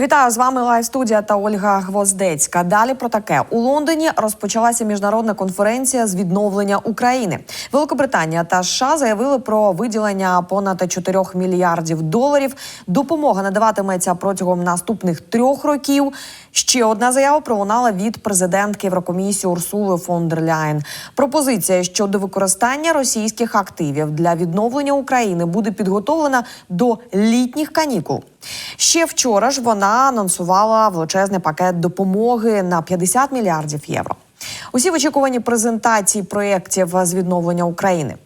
Вітаю з вами лайв студія та Ольга Гвоздецька. Далі про таке у Лондоні розпочалася міжнародна конференція з відновлення України. Великобританія та США заявили про виділення понад 4 мільярдів доларів. Допомога надаватиметься протягом наступних трьох років. Ще одна заява пролунала від президентки Єврокомісії Урсули фон дер Ляєн. Пропозиція щодо використання російських активів для відновлення України буде підготовлена до літніх канікул. Ще вчора ж вона анонсувала величезний пакет допомоги на 50 мільярдів євро. Усі в очікуванні презентації проєктів з відновлення України.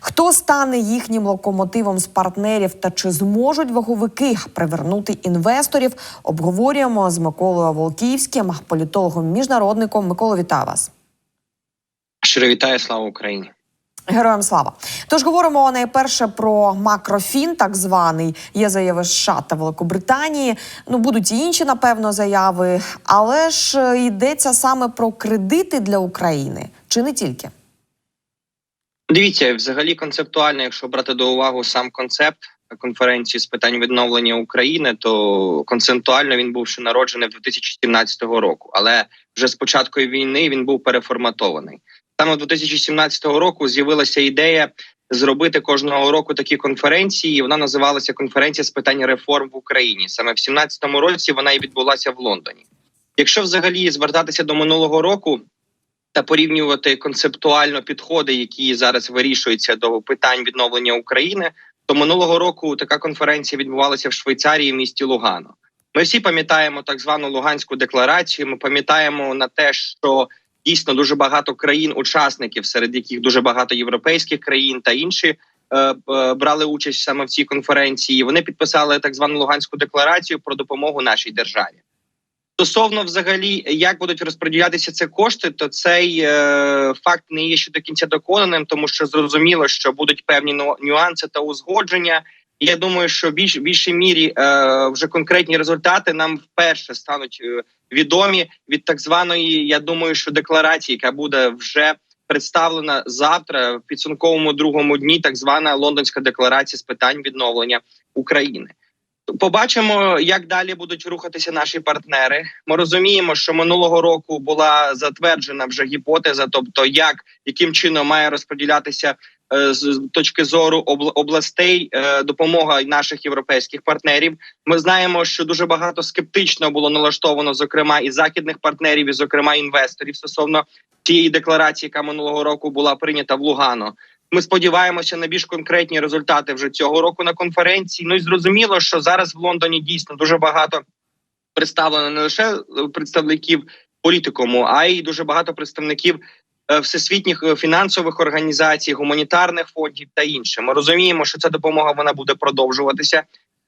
Хто стане їхнім локомотивом з партнерів та чи зможуть ваговики привернути інвесторів? Обговорюємо з Миколою Волківським, політологом міжнародником. Микола, вітаю вас. Щиро вітаю, слава Україні. Героям слава. Тож говоримо найперше про макрофін, так званий. Є заяви США та Великобританії. Ну будуть і інші, напевно, заяви, але ж е, йдеться саме про кредити для України, чи не тільки? Дивіться, взагалі концептуально, якщо брати до уваги сам концепт конференції з питань відновлення України, то концептуально він був ще народжений в 2017 року, але вже з початку війни він був переформатований. Саме 2017 року з'явилася ідея зробити кожного року такі конференції. і Вона називалася конференція з питань реформ в Україні. Саме в 2017 році вона і відбулася в Лондоні. Якщо взагалі звертатися до минулого року та порівнювати концептуально підходи, які зараз вирішуються до питань відновлення України, то минулого року така конференція відбувалася в Швейцарії, в місті Лугано. Ми всі пам'ятаємо так звану Луганську декларацію. Ми пам'ятаємо на те, що дійсно дуже багато країн-учасників, серед яких дуже багато європейських країн та інші е, е, брали участь саме в цій конференції. Вони підписали так звану Луганську декларацію про допомогу нашій державі. Стосовно взагалі, як будуть розподілятися ці кошти, то цей е, факт не є ще до кінця доконаним, тому що зрозуміло, що будуть певні нюанси та узгодження. Я думаю, що більш більшій мірі е, вже конкретні результати нам вперше стануть е, відомі від так званої. Я думаю, що декларації, яка буде вже представлена завтра в підсумковому другому дні, так звана лондонська декларація з питань відновлення України. Побачимо, як далі будуть рухатися наші партнери. Ми розуміємо, що минулого року була затверджена вже гіпотеза, тобто як яким чином має розподілятися з точки зору областей е, допомога наших європейських партнерів. Ми знаємо, що дуже багато скептично було налаштовано, зокрема і західних партнерів, і зокрема інвесторів стосовно тієї декларації, яка минулого року була прийнята в Лугано. Ми сподіваємося на більш конкретні результати вже цього року на конференції. Ну і зрозуміло, що зараз в Лондоні дійсно дуже багато представлено не лише е, представників політикуму, а й дуже багато представників е, всесвітніх е, фінансових організацій, гуманітарних фондів та інше. Ми розуміємо, що ця допомога вона буде продовжуватися.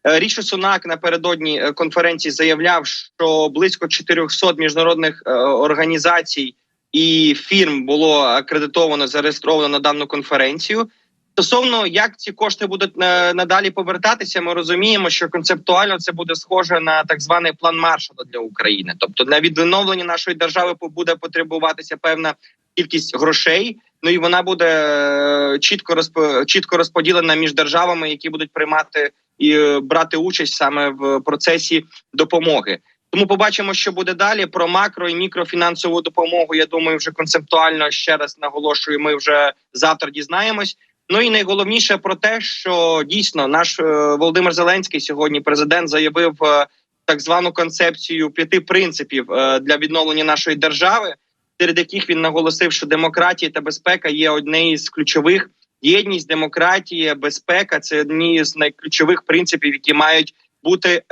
Е, Ріші Сунак напередодні е, конференції заявляв, що близько 400 міжнародних е, організацій і фірм було акредитовано зареєстровано на дану конференцію. Стосовно як ці кошти будуть е, надалі повертатися, ми розуміємо, що концептуально це буде схоже на так званий план Маршала для України. Тобто для відновлення нашої держави буде потребуватися певна кількість грошей. Ну і вона буде е, чітко розп- чітко розподілена між державами, які будуть приймати і е, брати участь саме в процесі допомоги. Тому побачимо, що буде далі. Про макро і мікрофінансову допомогу. Я думаю, вже концептуально ще раз наголошую. Ми вже завтра дізнаємось. Ну і найголовніше про те, що дійсно наш е, Володимир Зеленський сьогодні президент заявив е, так звану концепцію п'яти принципів е, для відновлення нашої держави, серед яких він наголосив, що демократія та безпека є однією з ключових. Єдність, демократія, безпека це одні з найключових принципів, які мають бути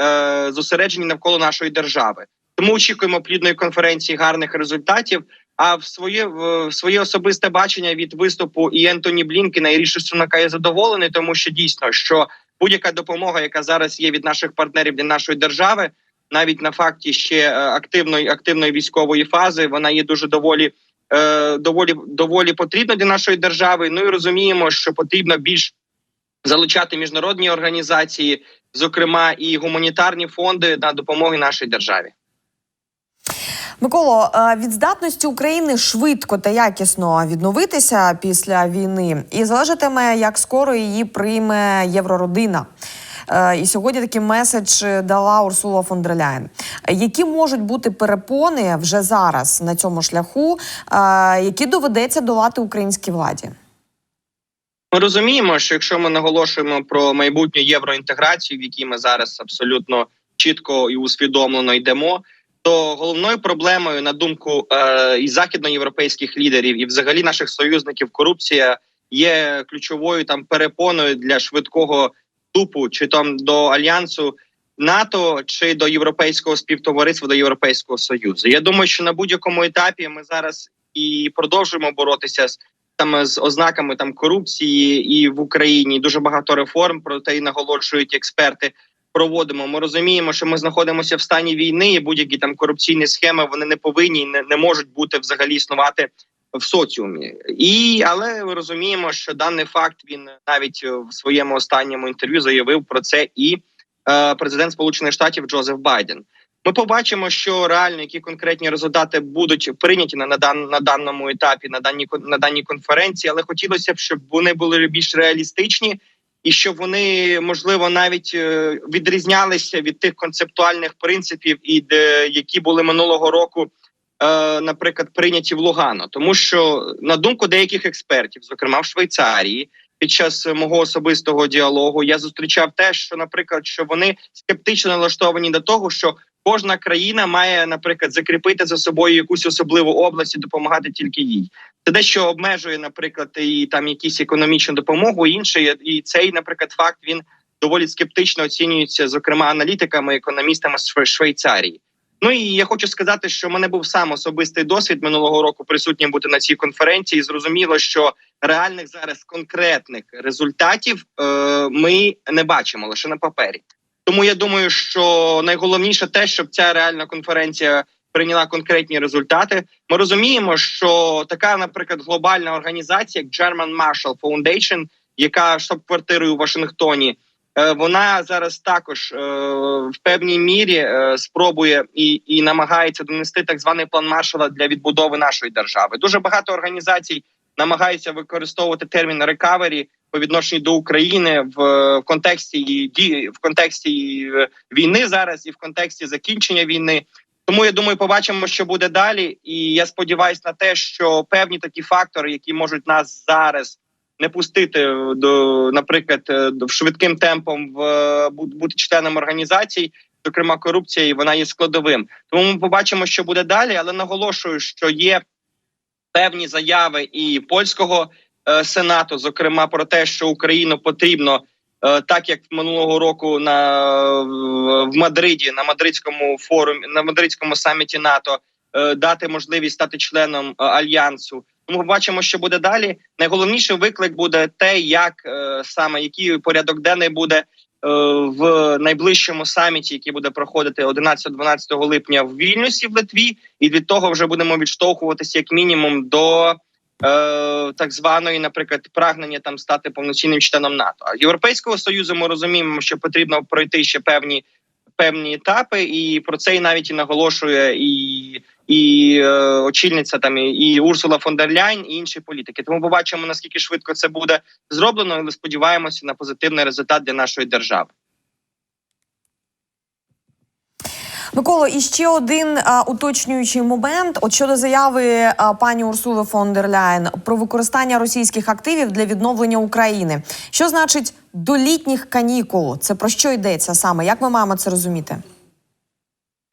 зосереджені навколо нашої держави. Тому очікуємо плідної конференції гарних результатів. А в своє в своє особисте бачення від виступу і Ентоні Блінкена і Ріші Сунака я задоволений, тому що дійсно що будь-яка допомога, яка зараз є від наших партнерів для нашої держави, навіть на факті ще е, активної активної військової фази, вона є дуже доволі. е, Доволі доволі потрібна для нашої держави. Ну і розуміємо, що потрібно більш залучати міжнародні організації, зокрема і гуманітарні фонди на допомоги нашій державі. Миколо, від здатності України швидко та якісно відновитися після війни і залежатиме, як скоро її прийме єврородина. Е, І сьогодні такий меседж дала Урсула фон дер Ляєн. Які можуть бути перепони вже зараз на цьому шляху, е, які доведеться долати українській владі? Ми розуміємо, що якщо ми наголошуємо про майбутню євроінтеграцію, в якій ми зараз абсолютно чітко і усвідомлено йдемо, то головною проблемою, на думку е, і західноєвропейських лідерів, і взагалі наших союзників, корупція є ключовою там перепоною для швидкого вступу чи там до альянсу НАТО чи до європейського співтовариства, до Європейського союзу. Я думаю, що на будь-якому етапі ми зараз і продовжуємо боротися з саме з ознаками там корупції і в Україні дуже багато реформ. Про те і наголошують експерти. Проводимо. Ми розуміємо, що ми знаходимося в стані війни, і будь-які там корупційні схеми вони не повинні не, не можуть бути взагалі існувати в соціумі. І але ми розуміємо, що даний факт він навіть в своєму останньому інтерв'ю заявив про це і е, президент Сполучених Штатів Джозеф Байден. Ми побачимо, що реально які конкретні результати будуть прийняті на, дан, на даному етапі, на даній на даній конференції, але хотілося б, щоб вони були більш реалістичні, і щоб вони можливо навіть е, відрізнялися від тих концептуальних принципів, і де які були минулого року, е, наприклад, прийняті в Лугано, тому що на думку деяких експертів, зокрема в Швейцарії. Під час мого особистого діалогу я зустрічав те, що, наприклад, що вони скептично налаштовані до того, що кожна країна має, наприклад, закріпити за собою якусь особливу область і допомагати тільки їй. Це дещо обмежує, наприклад, і там якісь економічну допомогу. Інше і цей, наприклад, факт він доволі скептично оцінюється, зокрема аналітиками, економістами з Швейцарії. Ну і я хочу сказати, що в мене був сам особистий досвід минулого року присутнім бути на цій конференції. І Зрозуміло, що реальних зараз конкретних результатів е, ми не бачимо лише на папері. Тому я думаю, що найголовніше те, щоб ця реальна конференція прийняла конкретні результати. Ми розуміємо, що така, наприклад, глобальна організація, як German Marshall Foundation, яка штаб-квартирою у Вашингтоні, е, вона зараз також е, в певній мірі е, спробує і, і намагається донести так званий план Маршала для відбудови нашої держави. Дуже багато організацій намагаються використовувати термін «рекавері» по відношенню до України в, контексті її в контексті її, е, війни зараз і в контексті закінчення війни. Тому я думаю, побачимо, що буде далі. І я сподіваюся на те, що певні такі фактори, які можуть нас зараз не пустити до, наприклад, е, швидким темпом в е, бу- бути членом організацій, зокрема корупція, і вона є складовим. Тому ми побачимо, що буде далі, але наголошую, що є певні заяви і польського сенату, зокрема про те, що Україну потрібно. е, Так як минулого року на в- Мадриді на мадридському форумі на мадридському саміті НАТО е, дати можливість стати членом е, альянсу. Тому бачимо, що буде далі. Найголовніший виклик буде те, як е, саме який порядок денний буде е, в найближчому саміті, який буде проходити 11-12 липня в Вільнюсі в Литві, і від того вже будемо відштовхуватися як мінімум до. Е, так званої, наприклад, прагнення там стати повноцінним членом НАТО. А Європейського союзу ми розуміємо, що потрібно пройти ще певні певні етапи, і про це і навіть і наголошує і, і е, очільниця там і, і Урсула фон дер Ляйн, і інші політики. Тому побачимо наскільки швидко це буде зроблено, але сподіваємося на позитивний результат для нашої держави. Миколо, і ще один а, уточнюючий момент. От щодо заяви а, пані Урсули фон дер Ляєн про використання російських активів для відновлення України. Що значить до літніх канікул? Це про що йдеться саме? Як ми маємо це розуміти?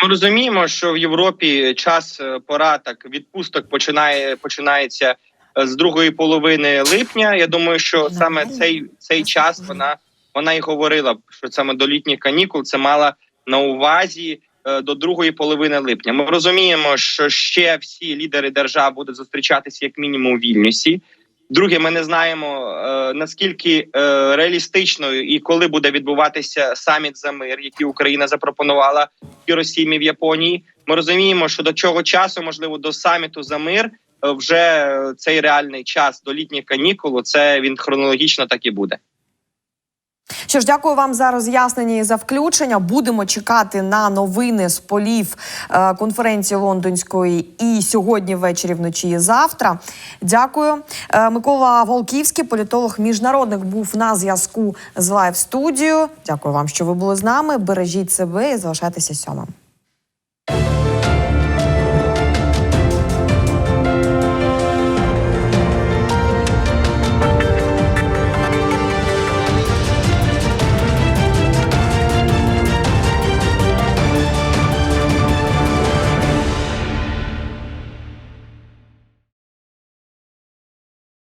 Ми розуміємо, що в Європі час е, пора так відпусток починає починається е, з другої половини липня. Я думаю, що саме цей цей час вона вона і говорила, що саме до літніх канікул це мала на увазі до другої половини липня. Ми розуміємо, що ще всі лідери держав будуть зустрічатися як мінімум у Вільнюсі. Друге, ми не знаємо е, наскільки е, реалістичною і коли буде відбуватися саміт за мир, який Україна запропонувала Хіросімі в Японії. Ми розуміємо, що до цього часу, можливо, до саміту за мир е, вже е, цей реальний час до літніх канікул. Це він хронологічно так і буде. Що ж, дякую вам за роз'яснення і за включення. Будемо чекати на новини з полів е, конференції лондонської і сьогодні ввечері вночі і завтра. Дякую. Е, Микола Волківський, політолог міжнародник, був на зв'язку з лайв студією. Дякую вам, що ви були з нами. Бережіть себе і залишайтеся сьомим.